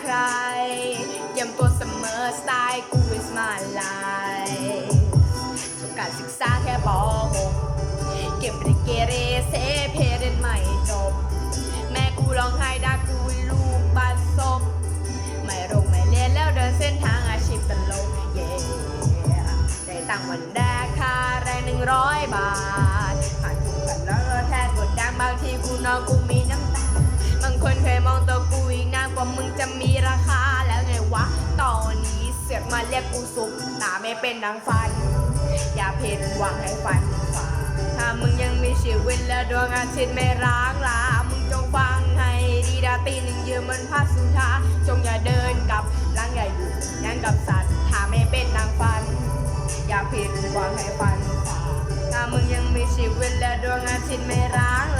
ใครยี่ยมตัวเสมอสไตล์กู is my life จบการศึกษาแค่ป .6 เก็บไปเกเรเซเพเรียนไม่จบ แม่กูร้องไห้ด่ากูลูกบัดซบไม่โรงไม่เรียนแล้วเดินเส้นทางอาชีพตลกเย่ได้ตังค์วันแรกค่าแรงหนึ่งร้อยบาทผ่านทุกันแล้วแทบกดดันบางทีกูนอนกูมีน้ำตาบางคนเคยมองตัวกูอีกนานก ว่ามึงจะมีราคาแล้วไงวะ ตอนนี้เสือกมาเรียกกูสุกตาไม่เป็นนางฟัน อย่าเพนหวังให้ฟันฝ่าถ้ามึงยังมีชีวิตและดวงอาทิตย์ไม่ร้างลา มึงจงฟังให้ดีดาตีหนึ่งยืมมันพัดสุธาจงอย่าเดินกับหลังอย่อยู่ยังกับสัตว์ถ้าไม่เป็นนางฟัน อย่าผิดหวังให้ฟันฝ่าถ้ามึงยังมีชีวิตและดวงอาทิตย์ไม่ร้าง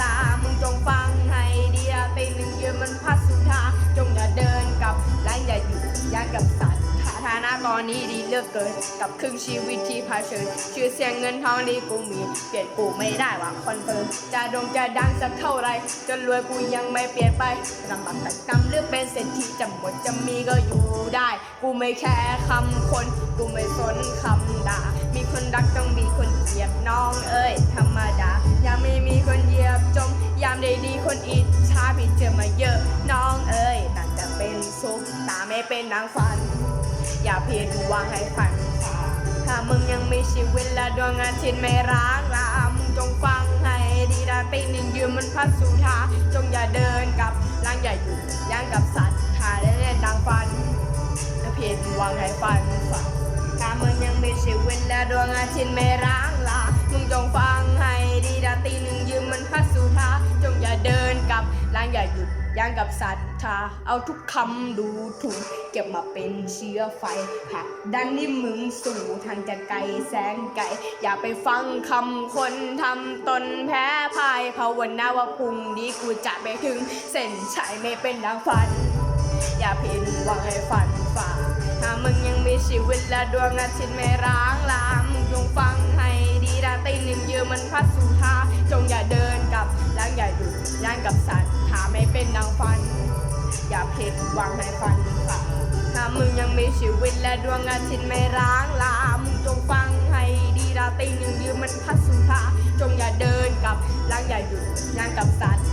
ลา ตอนนี้ดีเลือกเกิน กับครึ่งชีวิตที่เชิญชื่อเสียงเงินทองดีกูมี เปลี่ยนกูไม่ได้ว่าคอนเฟิร์มจะดงจะดังสักเท่าไรจนรวยกูยังไม่เปลี่ยนไปลำบากแต่กำเลือกเป็นเศรษฐีจะหมดจะมีก็อยู่ได้ กูไม่แคร์คำคน กูไม่สนคำด่า มีคนรักต้องมีคนเกลียดน้องเอ้ยธรรมดายังไม่มีคนเหยียบจม ยามได้ดีคนอิจฉาพี่เจอมาเยอะน้องเอ้ยน่าจะเป็นซุปตาไม่เป็นนางฟัน อย่าเพียรหวังให้ฝัน ถ้ามึงยังมีชีวิตและดวงอาทิตย์ไม่ร้างลามึงจงฟังให้ดีดาตีหนึ่งยืมมันพัดสุธาจงอย่าเดินกับล้างอย่าอยู่ย่างกับสัตว์ถ้าได้เล่นดังฟันอย่าเพียรหวังให้ฝันฝ่าถ้ามึงยังมีชีวิตและดวงอาทิตย์ไม่ร้างลามึงจงฟังางอย่าหยุดย่างกับศรัทธาเอาทุกคำดูถูก เก็บมาเป็นเชื้อไฟผักดันนี่มึงสู่ทางจะไกลแสงไกล อย่าไปฟังคำคนทำตนแพ้พ่ายภาวนาว่าพรุ่งนี้กูจะไปถึง เส้นชัยไม่เป็นดังฝัน อย่าพินหวังให้ฝันฝ่าถ้ามึงยังมีชีวิตและดวงอาทิตย์ไม่ร้างลามึงจงฟังให้ดีดาตีหนึ่งยืมมันพัดสุธาจงอย่าเดินกลับล้างอย่าหยุดย่างกับังฟัน อย่าผิดหวังในฟันฝ่าถ้ามึงยังมีชีวิตและดวงอาทิตย์ไม่ร้างลา มึงจงฟังให้ดีราตรีหนึ่งยืมมันพัดสุภาจงอย่าเดินกลับล้างอย่าหยุดย่างกับสัตว์